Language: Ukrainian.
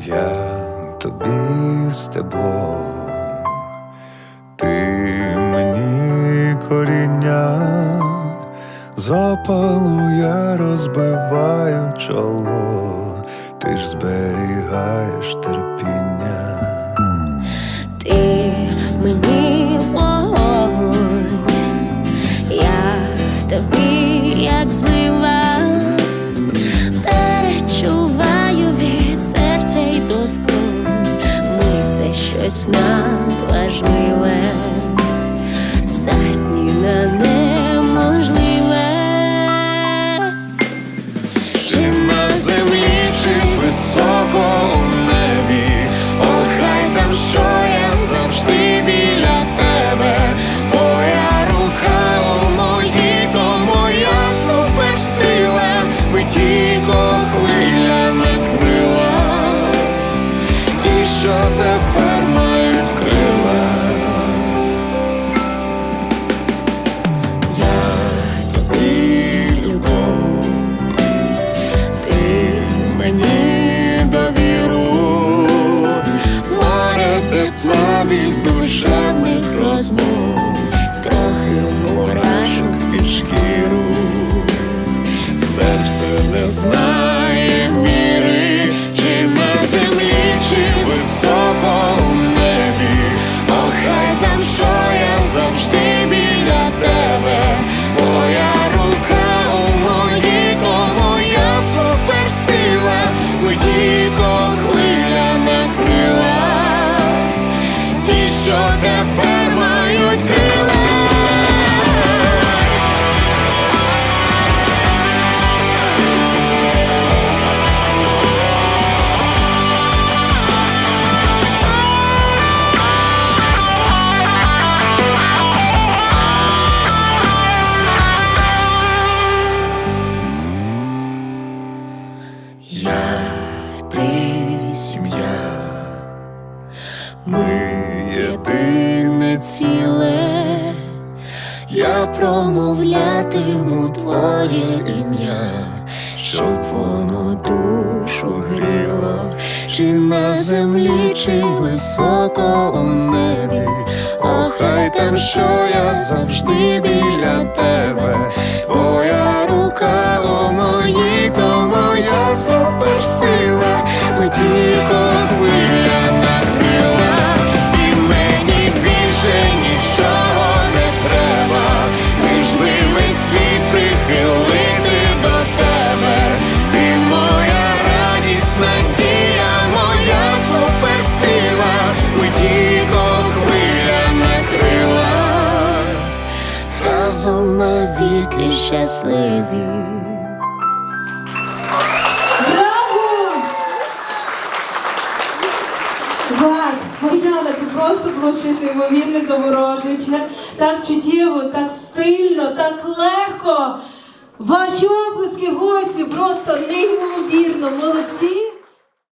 Я тобі стебло, ти мені коріння, запалу я розбиваю чоло, ти ж зберігаєш терпіння. Щось надважливе, здатні на неможливе. Чи на землі, чи високо у небі, О, там що я завжди біля тебе, Твоя рука у моїй, то моя суперсила, Витіко хвиля накрила, що тепер love ті, що тепер мають крила. Я, ти, сім'я, ми я промовлятиму твоє ім'я, щоб воно душу гріло, чи на землі, чи високо у небі, Охай хай там що я завжди біля тебе, твоя рука навіки щасливі. Браво! Вай, Мар'яна, це просто було щось неймовірне, заворожуюче. Так чуттєво, так стильно, так легко. Ваші оплески гості просто неймовірно, молодці.